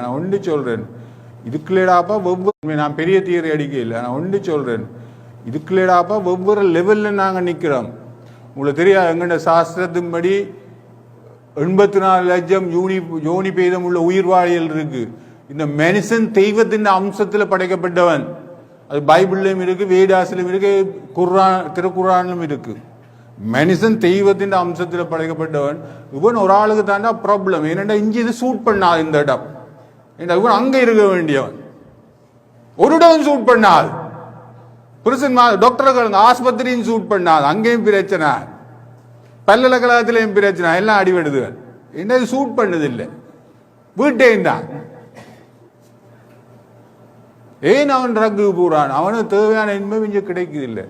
நான் ஒன்று சொல்றேன். இதுக்குள்ளேடாப்பா ஒவ்வொரு நான் பெரிய தீரை அடிக்க இல்லை நான் ஒன்று சொல்றேன். இதுக்குள்ளேடாப்பா ஒவ்வொரு லெவல்ல நாங்க நிக்கிறோம். உங்களுக்கு தெரியாது எங்கள்ட சாஸ்திரத்தின்படி எண்பத்தி நாலு லட்சம் யூனி யோனி பேதம் உள்ள உயிர்வாழியல் இருக்கு. இந்த மனுஷன் தெய்வத்தின் அம்சத்துல படைக்கப்பட்டவன். அது பைபிள்லயும் இருக்கு வேதாசிலும் இருக்கு குர்ரான் திருக்குறானிலும் இருக்கு. மனுஷன் தெய்வத்தின் அம்சத்துல படைக்கப்பட்டவன். இவன் ஒரு ஆளுக்கு தாண்டா ப்ராப்ளம் ஏன்னா இஞ்சி இது சூட் பண்ணாது இந்த இடம். ஏன்னா இவன் அங்க இருக்க வேண்டியவன். ஒரு இடம் சூட் பண்ணாது. புருஷன் டாக்டர்கள் ஆஸ்பத்திரியும் சூட் பண்ணாது. அங்கேயும் பிரச்சனை. பல்கலைக்கழகத்திலையும் பிரச்சனை. எல்லாம் அடிபடுதுகள். என்ன இது சூட் பண்ணது இல்லை வீட்டையும் தான் ஏன் அவன் ட்ரக்கு போறான்? அவனுக்கு தேவையான இன்பம் இங்கே கிடைக்குது இல்லை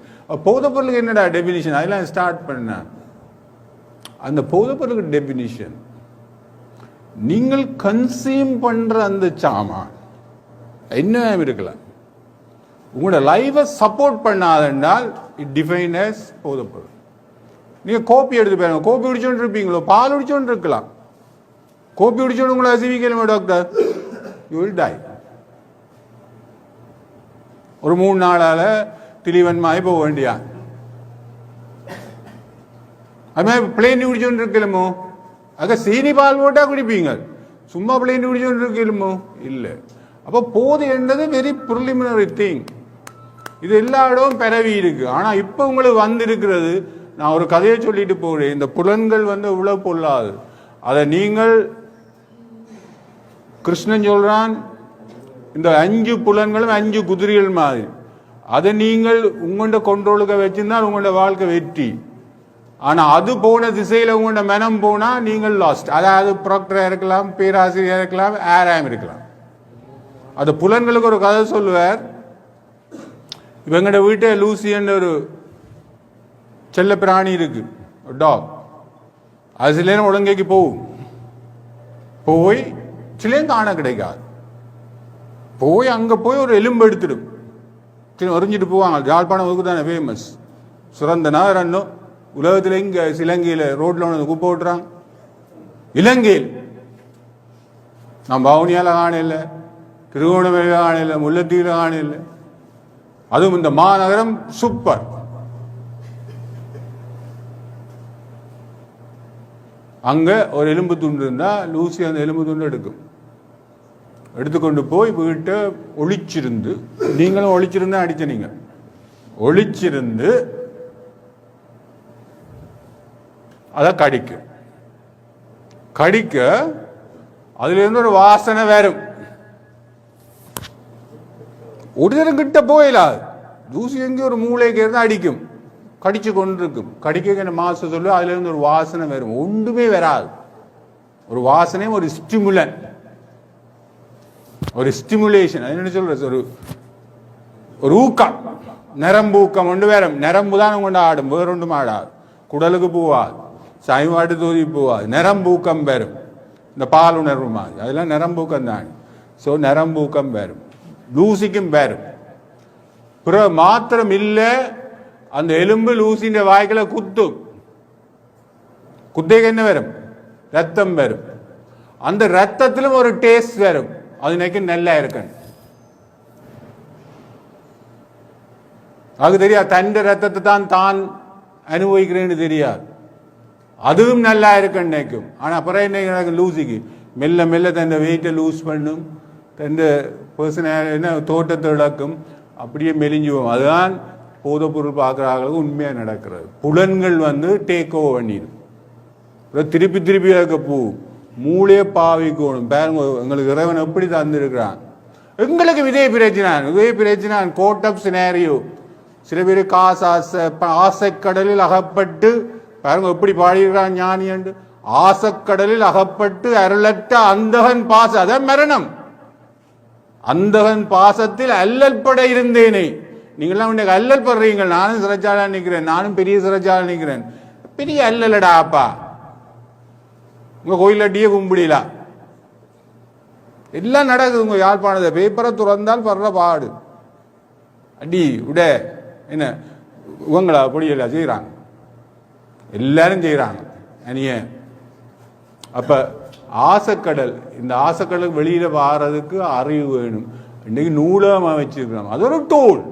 போத பொருளுக்கு என்னடா டெபினிஷன் அதெல்லாம் ஸ்டார்ட் பண்ண. அந்த போத பொருளுக்கு டெபினிஷன் நீங்கள் கன்சியூம் பண்ற அந்த சாமான் என்ன இருக்கலாம் உங்களோட லைஃபை சப்போர்ட் பண்ணாதென்றால் இட் டிஃபைன் போதப்படும் நீங்கள் நீங்க கோப்பி எடுத்து போயிருங்க கோப்பி குடிச்சோன்னு இருப்பீங்களோ? பால் குடிச்சோன்னு இருக்கலாம். கோப்பி குடிச்சோன்னு உங்களை அசிவிக்கலுமா டாக்டர் யூ வில் டை ஒரு மூணு நாளால திலீவன்மாய் போக வேண்டியா அது மாதிரி பிளேன் குடிச்சோன்னு இருக்கலமோ? அங்க சீனி பால் போட்டா குடிப்பீங்க. சும்மா பிள்ளைங்க குடிச்சோன்னு இருக்கலுமோ இல்லை. அப்போ போது என்றது வெரி ப்ரிலிமினரி திங் இது எல்லா இடமும் பரவி இருக்கு. ஆனா இப்போ உங்களுக்கு வந்திருக்கிறது நான் ஒரு கதையை சொல்லிட்டு போகிறேன் இந்த புலன்கள் வந்து இவ்வளவு பொல்லாது. அதை நீங்கள் கிருஷ்ணன் சொல்றான் இந்த அஞ்சு புலன்களும் அஞ்சு குதிரைகள் மாதிரி. அதை நீங்கள் உங்கள்கிட்ட கொண்டோளுக்க வச்சிருந்தால் உங்களோட வாழ்க்கை வெற்றி. ஆனால் அது போன திசையில் உங்களோட மனம் போனால் நீங்கள் லாஸ்ட் அதாவது ப்ராக்டராக இருக்கலாம் பேராசிரியர் இருக்கலாம் ஏராயம் இருக்கலாம். அது புலன்களுக்கு ஒரு கதை சொல்லுவார். இப்போ எங்கட வீட்டை லூசியன் ஒரு செல்ல பிராணி இருக்கு டாக் அது சில நேரம் உடங்கைக்கு போகும். போய் சிலையும் காண கிடைக்காது. போய் அங்கே போய் ஒரு எலும்பு எடுத்துடும். சரி எறிஞ்சிட்டு போவாங்க. யாழ்ப்பாணம் ஒதுக்கு தானே ஃபேமஸ் சுரந்தனா ரன்னும் உலகத்தில் இங்க இலங்கையில் ரோட்ல ஒன்று குப்பை விட்டுறாங்க இலங்கையில். நான் பவுனியால காணல திருகோணமலையில் காணல முல்லத்தீவில் காணல அதுவும் இந்த மாநகரம் சூப்பர் அங்க ஒரு எலும்பு துண்டு இருந்தா லூசி அந்த எலும்பு துண்டு எடுக்கும். எடுத்துக்கொண்டு போய் வீட்டை ஒழிச்சிருந்து நீங்களும் ஒழிச்சிருந்தா அடிச்ச நீங்க. ஒழிச்சிருந்து அதை கடிக்கும் கடிக்க அதுலேருந்து ஒரு வாசனை வரும். ஒரு தரம் கிட்ட போயிடாது தூசி எங்கேயும் ஒரு மூளைக்கு இருந்து அடிக்கும். கடிச்சு கொண்டிருக்கும். கடிக்க மாசு சொல்லு அதுலேருந்து ஒரு வாசனை வரும். ஒன்றுமே வராது. ஒரு வாசனையும் ஒரு ஸ்டிமுலன் ஒரு ஸ்டிமுலேஷன் அது என்ன சொல்றது? ஒரு ஒரு ஊக்கம். நரம்பு ஊக்கம் ஒன்று வேறும் நரம்பு தான் கொண்டு ஆடும். வேறொன்றும் ஆடாது. குடலுக்கு போவாது சாய்வாட்டு தூதி போகாது நரம்பூக்கம் வரும். இந்த பால் உணர்வு மாதிரி. அதெல்லாம் நரம்பூக்கம் தான். ஸோ நரம்பூக்கம் வரும். லூசிக்கும் வரும். பிற மாத்திரம் இல்லை அந்த எலும்பு லூசின்ற வாய்க்கில் குத்தும். குத்தேக்கு என்ன வரும்? ரத்தம் வரும். அந்த ரத்தத்திலும் ஒரு டேஸ்ட் வரும். அது எனக்கு நல்லா இருக்கணும். அது தெரியாது. தன் ரத்தத்தை தான் தான் அனுபவிக்கிறேன்னு தெரியாது. அதுவும் நல்லா இருக்கு நினைக்கும் ஆனால் அப்புறம் என்ன லூசிக்கு மெல்ல மெல்ல தந்த வெயிட்டை லூஸ் பண்ணும். தன் பர்சன என்ன தோட்டத்தை இழக்கும். அப்படியே மெலிஞ்சுவோம் அதுதான் போதைப்பொருள் பார்க்குறாங்களுக்கு உண்மையாக நடக்கிறது. புலன்கள் வந்து டேக் ஓவர் பண்ணிடும். அப்புறம் திருப்பி திருப்பி இருக்க பூ. மூளையை பாவிக்கணும். பாருங்க எங்களுக்கு இறைவன் எப்படி தந்திருக்கிறான். எங்களுக்கு இதே பிரச்சினான் இதே பிரச்சினான் கோட் ஆஃப் சில பேர் காசு ஆசை ப- ஆசைக்கடலில் அகப்பட்டு பாருங்க எப்படி பாடிடுறான் ஞானி என்று. ஆசக்கடலில் அகப்பட்டு அருளற்ற அந்தகன் பாச அதான் மரணம். அந்தகன் பாசத்தில் அல்லல் பட இருந்தேனே. நீங்களாம் இன்னைக்கு அல்லல் படுறீங்க நானும் சிறைச்சாலா நிற்கிறேன். நானும் பெரிய சிறைச்சாலா நிற்கிறேன். பெரிய அல்லலடா அப்பா. உங்க கோயில் அடியே கும்பிடலாம் எல்லாம் நடக்குது உங்க யாழ்ப்பாணத்தை பேப்பரை துறந்தால் படுற பாடு. அடி விட என்ன? இவங்களா பொடியெல்லாம் செய்கிறாங்க எல்லாரும் செய்கிறாங்க அனிய. அப்போ ஆசைக்கடல் இந்த ஆசைக்கடல் வெளியில வாரதுக்கு அறிவு வேணும். இன்றைக்கு நூலகமா வச்சிருக்கிறோம். அது ஒரு டூல்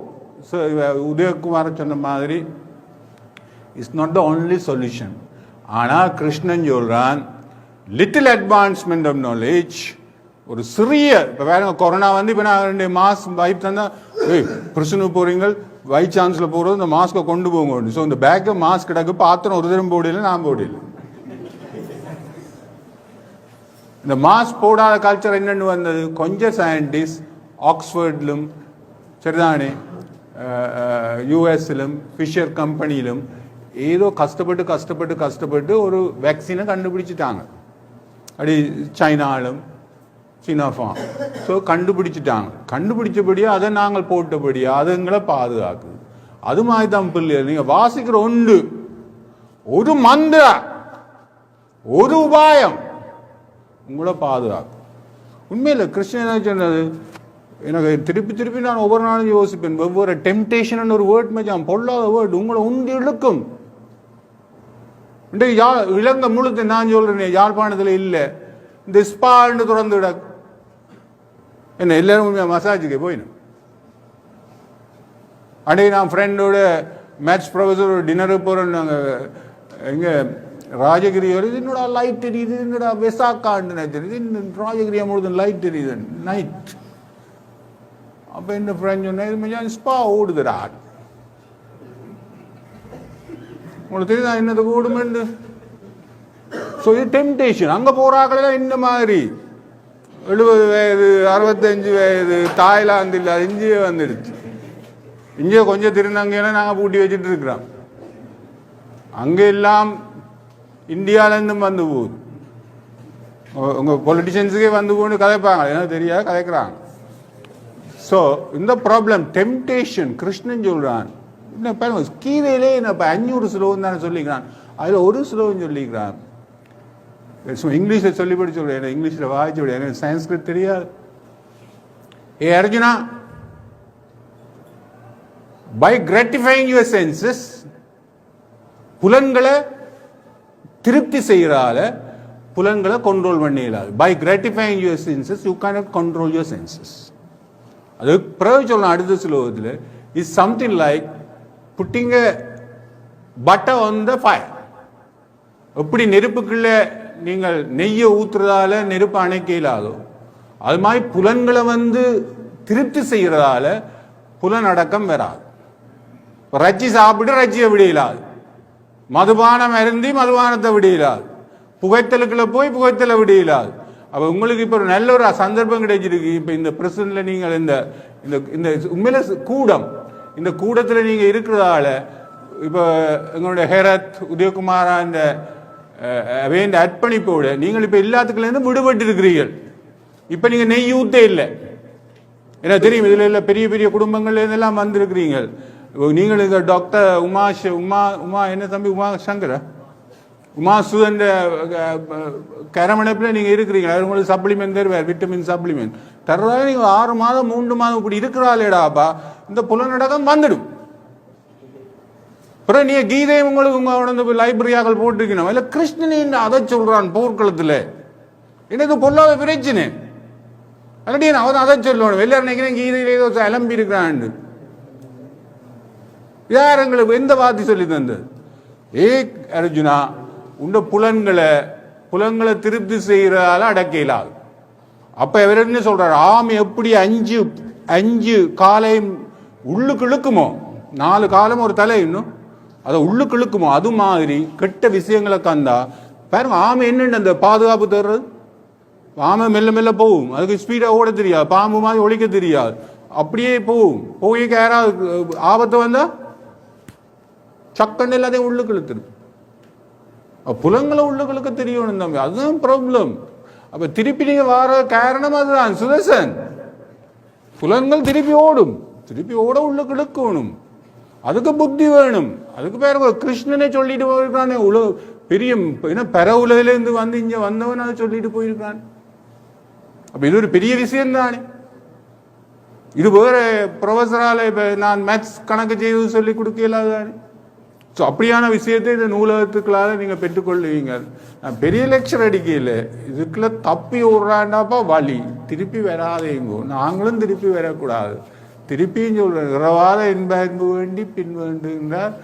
உதயகுமார் சொன்ன மாதிரி is not the only solution ஆனால் கிருஷ்ணன் சொல்கிறான் லிட்டில் அட்வான்ஸ்மெண்ட் ஆஃப் நாலேஜ் ஒரு சிறிய இப்போ வேற கொரோனா வந்து இப்போ நான் ரெண்டு மாதம் வைப் தந்தால் ஏய் பிரச்சனை போறீங்க வைஸ் சான்ஸில் போகிறது இந்த மாஸ்க்கை கொண்டு போங்க ஸோ இந்த பேக்கை மாஸ்க் கிடக்கு பாத்திரம் ஒரு தரம் போடல நான் போடல இந்த மாஸ்க் போடாத கல்ச்சர் என்னன்னு வந்தது கொஞ்சம் சயின்டிஸ்ட் ஆக்ஸ்ஃபோர்ட்லும் சரிதானே யூஎஸ்லும் ஃபிஷர் கம்பெனியிலும் ஏதோ கஷ்டப்பட்டு கஷ்டப்பட்டு கஷ்டப்பட்டு ஒரு வேக்சினை கண்டுபிடிச்சிட்டாங்க அப்படி சைனாலும் சீனாஃபார்ம் ஸோ கண்டுபிடிச்சிட்டாங்க. கண்டுபிடிச்சபடியே அதை நாங்கள் போட்டபடியே அதுங்களை பாதுகாக்குது. அது மாதிரி தான் பிள்ளைகள். நீங்கள் வாசிக்கிற ஒன்று. ஒரு மந்திர. ஒரு உபாயம். உங்களை பாதுகாக்கும். உண்மையில் கிருஷ்ணன் என்ன சொன்னது? எனக்கு திருப்பி திருப்பி நான் ஒவ்வொரு நாளும் யோசிப்பேன். ஒவ்வொரு டெம்டேஷன் ஒரு வேர்ட் மச்சான் பொல்லாத வேர்ட் உங்களை உண்டு இழுக்கும். இன்றைக்கு யா இலங்கை முழுத்து நான் சொல்றேன் யாழ்ப்பாணத்தில் இல்லை. இந்த ஸ்பான்னு திறந்து விட என்ன எல்லாரும் உண்மையாக மசாஜுக்கு போயிடும் அன்றைக்கு நான் ஃப்ரெண்டோட மேத்ஸ் ப்ரொஃபஸர் டின்னருக்கு போகிறோம் நாங்கள் எங்கே ராஜகிரி வருது என்னோட லைட் தெரியுது என்னோட வெசாக்காண்டு தெரியுது. இன்னும் ராஜகிரியா முழுதும் லைட் தெரியுது நைட் அப்போ என்ன ஃப்ரெண்ட் சொன்னேன் ஸ்பா ஓடுதுடா. உங்களுக்கு தெரியுதா என்னது ஓடுமெண்டு ஸோ இது டெம்டேஷன் அங்கே போகிறாக்களெல்லாம் இந்த மாதிரி. எழுபது வயது அறுபத்தஞ்சு வயது தாய்லாந்து இல்லை இஞ்சியே வந்துடுச்சு. இங்கே கொஞ்சம் திருநங்கையெல்லாம் நாங்கள் பூட்டி வச்சுட்டு இருக்கிறோம். அங்கே எல்லாம் இந்தியாவிலேருந்தும் வந்து போகுது. உங்கள் பொலிட்டிஷியன்ஸுக்கே வந்து போன்னு கதைப்பாங்க எனக்கு தெரியாது கதைக்கிறாங்க. ஸோ இந்த ப்ராப்ளம் டெம்டேஷன் கிருஷ்ணன் சொல்கிறான் என்ன பாருங்க கீதையிலே என்ன இப்போ அஞ்சூறு ஸ்லோகம் தானே சொல்லிக்கிறான். அதில் ஒரு ஸ்லோகம் சொல்லிக்கிறான். சும்மா இங்கிலீஷில் சொல்லிப்படி விட. எனக்கு இங்கிலீஷில் வாய்ச்சி விட. எனக்கு சயின்ஸ்கிரிட் தெரியாது. ஏ Arjuna. By gratifying your senses புலன்களை திருப்தி செய்கிறால புலன்களை control பண்ணிடலாது by gratifying your senses you cannot control your senses அது பிறகு சொல்லணும் அடுத்த ஸ்லோகத்தில் is something like putting butter on the fire எப்படி நெருப்புக்குள்ள நீங்கள் நெய்யை ஊற்றுறதால நெருப்பு அணைக்க இயலாதோ அது மாதிரி புலன்களை வந்து திருப்தி செய்யறதால புலன் அடக்கம் வராது. ரச்சி சாப்பிட்டு ரச்சியை விடையிலாது. மதுபானம் அருந்தி மதுபானத்தை விடையிலாது. புகைத்தலுக்குள்ள போய் புகைத்தலை விடையிலாது. அப்போ உங்களுக்கு இப்போ ஒரு நல்ல ஒரு சந்தர்ப்பம் கிடைச்சிருக்கு. இப்போ இந்த பிரசனில் நீங்கள் இந்த இந்த இந்த உண்மையில கூடம் இந்த கூடத்தில் நீங்கள் இருக்கிறதால இப்போ எங்களுடைய ஹேரத் உதயகுமாரா இந்த வேண்ட அர்ப்பணிப்போடு நீங்கள் இப்ப எல்லாத்துக்குள்ள விடுபட்டு இருக்கிறீர்கள் இப்ப நீங்க நெய் ஊத்தே இல்லை. ஏன்னா தெரியும்? இதுல இல்லை பெரிய பெரிய குடும்பங்கள்ல இருந்தெல்லாம் வந்திருக்கிறீங்க நீங்கள் இந்த டாக்டர் உமா உமா உமா என்ன தம்பி? உமா சங்கர? உமா சுதண்ட கரமணைப்பில் நீங்கள் இருக்கிறீங்க. அது உங்களுக்கு சப்ளிமெண்ட் தருவார் விட்டமின் சப்ளிமெண்ட் தர்றதாக நீங்கள் ஆறு மாதம் மூன்று மாதம் இப்படி இருக்கிறாளேடாப்பா இந்த புலநடக்கம் வந்துடும். அப்புறம் நீ கீதை உங்களுக்கு உங்க உணர்ந்து லைப்ரரியாக்கள் போட்டிருக்கணும். இல்ல கிருஷ்ணன் அதை சொல்றான் போர்க்களத்துல. எனக்கு பொல்லாத பிரச்சனை? அல்லடி அவன் அதை சொல்லணும். எல்லாரும் நினைக்கிறேன் கீதையில ஏதோ அலம்பி இருக்கிறான் யார் எங்களுக்கு எந்த வார்த்தை சொல்லி தந்தது? ஏ அர்ஜுனா உண்ட புலன்களை புலன்களை திருப்தி செய்யறதால அடக்க இயலாது அப்ப இவர் என்ன சொல்றாரு? ஆமை எப்படி அஞ்சு அஞ்சு காலையும் உள்ளுக்கு இழுக்குமோ? நாலு காலம் ஒரு தலை இன்னும். அதை உள்ளுக்கிழுக்குமோ அது மாதிரி கெட்ட விஷயங்களை கந்தா பாருங்க ஆமை என்னன்னு அந்த பாதுகாப்பு தர்றது ஆமை மெல்ல மெல்ல போகும். அதுக்கு ஸ்பீடா ஓட தெரியாது. பாம்பு மாதிரி ஒழிக்க தெரியாது. அப்படியே போகும். போய் யாராவது ஆபத்து வந்தா சக்கன்னு எல்லாத்தையும் உள்ளுக்கு இழுத்துரும் புலங்களை உள்ளுகளுக்கு தெரியணும் தம்பி. அதுதான் ப்ராப்ளம் அப்ப திருப்பி நீங்க வர காரணம் அதுதான். சுதர்சன். புலன்கள் திருப்பி ஓடும். திருப்பி ஓட உள்ளுக்கு இழுக்கணும். அதுக்கு புத்தி வேணும். அதுக்கு பேர் கிருஷ்ணனே சொல்லிட்டு போயிருக்கானே. உலக பெரிய என்ன பெற உலகிலிருந்து வந்து இங்க வந்தவன் அதை சொல்லிட்டு போயிருக்கான். அப்ப இது ஒரு பெரிய விஷயம் தானே இது வேற ப்ரொஃபஸரால இப்ப நான் மேத்ஸ் கணக்கு செய்து சொல்லி கொடுக்கலாதானே. ஸோ அப்படியான விஷயத்தை இந்த நூலகத்துக்களால் நீங்கள் பெற்றுக்கொள்ளுவீங்க. நான் பெரிய லெக்சர் அடிக்கல இதுக்குள்ள தப்பி விட்றாண்டாப்பா வழி திருப்பி வராதேங்கோ. நாங்களும் திருப்பி வரக்கூடாது. திருப்பியும் சொல்றேன் இன்ப வேண்டி பின் வேண்டுகின்றார்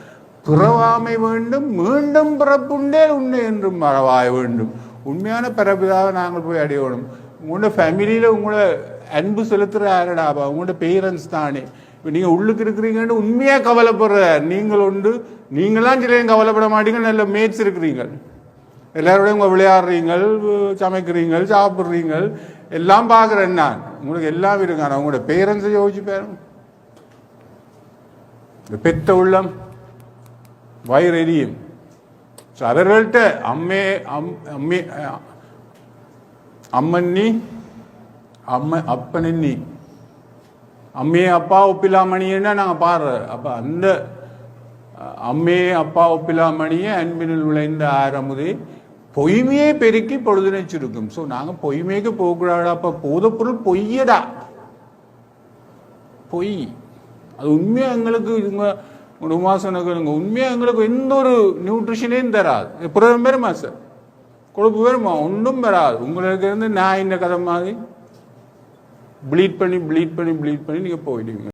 பிறவாமை வேண்டும் மீண்டும் பிறப்புண்டே உண்மை என்றும் மறவாய வேண்டும். உண்மையான பிறப்பிதாக நாங்கள் போய் அடையணும். உங்களோட ஃபேமிலியில் உங்களோட அன்பு செலுத்துகிற யாரடாப்பா உங்களோட பேரண்ட்ஸ் தானே. இப்போ நீங்கள் உள்ளுக்கு இருக்கிறீங்கன்னு உண்மையாக கவலைப்படுற நீங்கள் உண்டு. நீங்களாம் சிலையும் கவலைப்பட மாட்டீங்க நல்ல மேட்ஸ் இருக்கிறீங்க எல்லாரோடையும் உங்கள் விளையாடுறீங்கள் சமைக்கிறீங்கள் சாப்பிட்றீங்கள். எல்லாம் பார்க்குறேன் நான். உங்களுக்கு எல்லாம் இருங்க ஆனால் உங்களோட பேரண்ட்ஸை யோசிச்சு பாருங்க. இந்த பெத்த உள்ளம் வயிறு எரியும். ஸோ அவர்கள்ட்ட அம்மே அம் அம்மே அம்மன்னி அம்ம அப்பனி அம்மையே அப்பா ஒப்பிலாமணின்னா நாங்கள் பாடுற? அப்போ அந்த அம்மையே அப்பா ஒப்பிலாமணியை அன்பினில் விளைந்த ஆரமுதே பொய்மையை பெருக்கி பொழுதுனை சுருக்கும் ஸோ நாங்கள் பொய்மைக்கு போகக்கூடாதா? அப்போ போதப்பொருள் பொய்யடா. பொய். அது உண்மையாக எங்களுக்கு இவங்க ஒரு இவங்க உண்மையாக எங்களுக்கு எந்த ஒரு நியூட்ரிஷனையும் தராது. புறம் பெருமா சார் கொழுப்பு வருமா ஒன்றும் வராது உங்களுக்கு இருந்து நான் இந்த கதை மாதிரி? ப்ளீட் பண்ணி ப்ளீட் பண்ணி ப்ளீட் பண்ணி நீங்கள் போயிடுவீங்க.